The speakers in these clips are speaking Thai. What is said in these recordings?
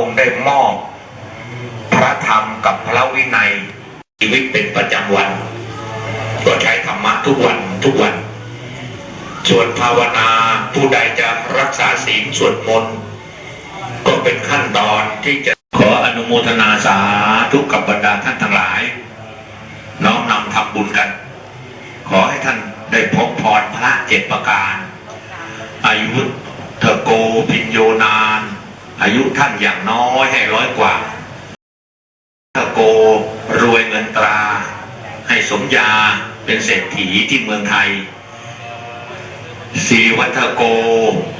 องค์ได้มอบพระธรรมกับพระวินัยชีวิตเป็นประจำวัน ก็ใช้ธรรมะทุกวันทุกวัน ส่วนภาวนาผู้ใดจะรักษาศีลสวดมนต์ก็เป็นขั้นตอนที่จะขออนุโมทนาสาธุกับบรรดาท่านทั้งหลาย น้อมนำทำบุญกัน ขอให้ท่านได้พบพรพระเจ็ดประการ อายุเถโกพิญโยนา อายุท่านอย่างน้อยให้ร้อยกว่าเถโกรวยเงินตรา ให้สมยาเป็นเศรษฐีที่เมืองไทยสีวัฒโก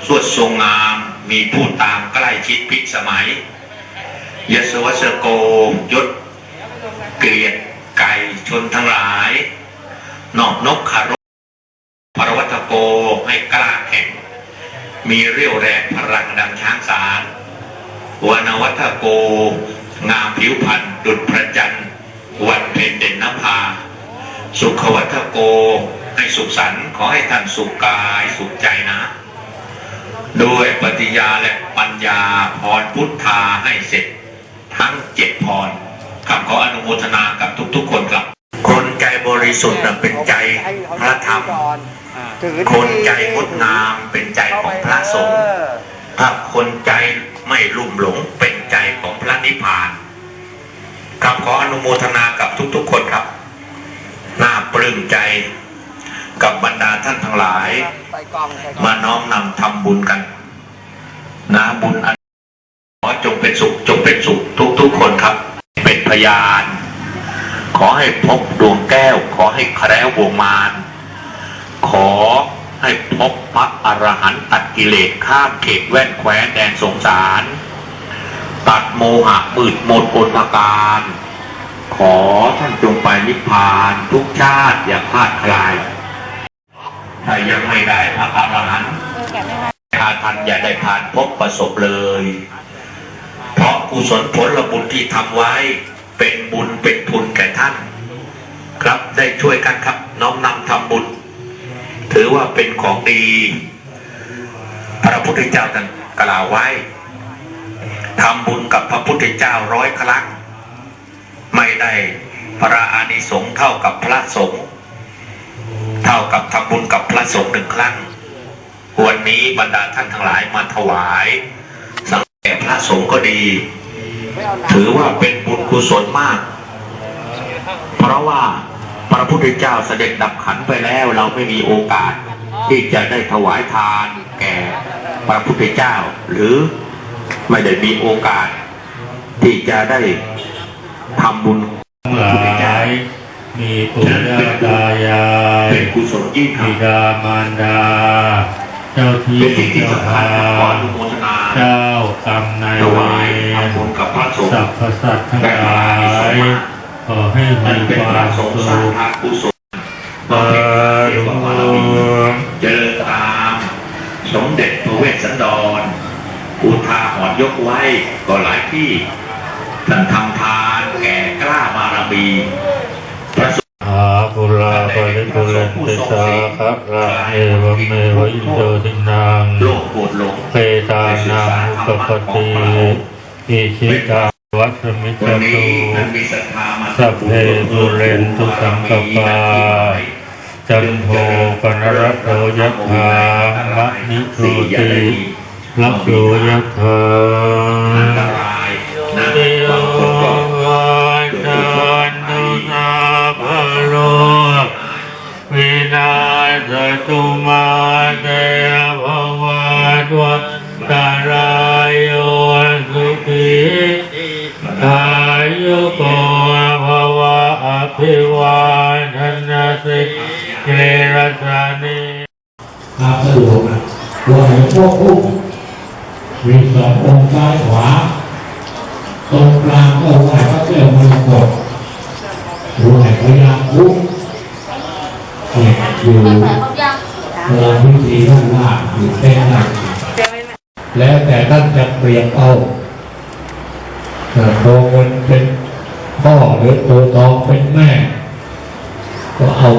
สวดทรงงาม มีผู้ตามใกล้ชิดพิสมัย ยศวัสโกยศเกลียดไก่ชนทั้งหลายนอกนกคารพปรวัตโกให้กล้าแข็ง มีเรี่ยวแรงพลังดังช้างสาร วานวัฒโก งามผิวพรรณดุจพระจันทร์วันเพ็ญเด่นนภา สุขวัฒโก ให้สุขสันต์ขอให้ท่านสุขกายสุขใจนะ โดยปฏิญาและปัญญาพรพุทธาให้เสร็จ ทั้งเจ็ดพรคำขออนุโมทนากับทุกๆคนครับ คนใจบริสุทธิ์น่ะเป็นใจพระธรรมคนใจงดงามเป็นใจของพระสงฆ์ถ้าคนใจไม่ ลุ่มหลงเป็นใจของพระนิพพานครับขออนุโมทนากับทุกๆคนครับน่าปลื้มใจกับบรรดาท่านทั้งหลาย มาน้อมนำทำบุญกัน นะบุญอันขอจงเป็นสุขจงเป็นสุขทุกๆคนครับ เป็นพยาน ขอให้พบดวงแก้ว ขอให้แคล้ววงมารขอ ให้พบพระอรหันต์ตัดกิเลสข้ามเขตแว่นแคว้นแดนสงสาร ตัดโมหะมืดหมนอนปการ ขอท่านจงไปนิพพานทุกชาติอย่าพลาดคลายถ้ายังไม่ได้พระอรหันต์ถ้าท่านอย่าได้ผ่านพบประสบเลย เพราะกุศลผลบุญที่ทำไว้เป็นบุญเป็นทุนแก่ท่าน ครับได้ช่วยกันครับน้อมนำทำบุญ ถือว่าเป็นของดี พระพุทธเจ้าท่านกล่าวไว้ทำบุญกับพระพุทธเจ้าร้อยครั้งไม่ได้พระอานิสงส์เท่ากับพระสงฆ์เท่ากับทำบุญกับพระสงฆ์หนึ่งครั้งวันนี้บรรดาท่านทั้งหลายมาถวาย สังแก่พระสงฆ์ก็ดี ถือว่าเป็นบุญกุศลมาก เพราะว่า พระพุทธเจ้าเสด็จดับขันธ์ไปแล้วเราไม่มีโอกาส ที่จะได้ถวายทานแก่พระพุทธเจ้า หรือไม่ได้มีโอกาส ที่จะได้ทำบุญทั้งหลายมีปู่ย่าตายายเป็นกุศลยิ่งครับิบดามารดา เจ้าที่เป็นสิ่งที่เจ้าสำคัทาญขออนนุโมทนาเจ้ากรรมนายถเววายรทำบุญกับพระสงฆ์สรรพสัตว์ทั้งหลายข อให้มัมีนเป็นคพวาระมสสุงฆ์สร้างขทานกุศลบารุเจริญตาม สมเด็จพระเวสสันดรอุทาหรณ์ยกไว้ก็หลายที่ท่านทำทานแก่กล้าบารมีพระสงฆ์หาปุราปริปุเรนติสาคะระเอวเมวะอิโตทินังโลกโกรธหลงเพตานังอุปปติอิชิตา วัฏมิจวันตุสัพเพสุเรนตุสังกปาจันโทปนรโตยัตถามะนิโทติรักโยยัตถา ภิวาทนาสิเกรสานิความสะดวกนะตัวไหนพวกอุ้มมีสององค์ซ้ายขวา ตรงกลางก็ไหวพระเจ้ามรกตตัวไหนพญาคุกเนี่ยอยู่กลางพิธีด้านล่างอยู่แค่นั้นแล้วแต่ท่านจะเปรียบเอาเอ่อตัวเงินเป็น พ่อหรือตัวทองเป็นแม่ ก็เอา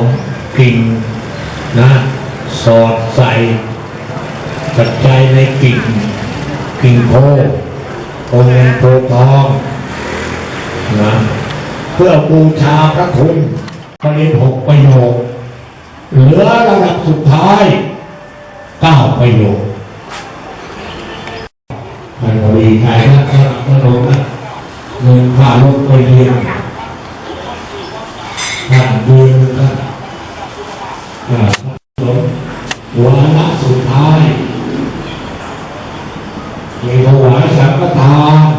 กิ่งนะสอดใส่ปัจจัยในกิ่ง กิ่งโพองค์เงินโพธิ์ทองนะเพื่อบูชาพระคุณปริญหกประโยคเหลือระดับสุดท้ายเก้าประโยคมันก็ดีใจนะครับพระองค์นะ เดินผ่านลงไปเรียนผ่านเดือนครับวาระสุดท้ายมีถวายสังฆทาน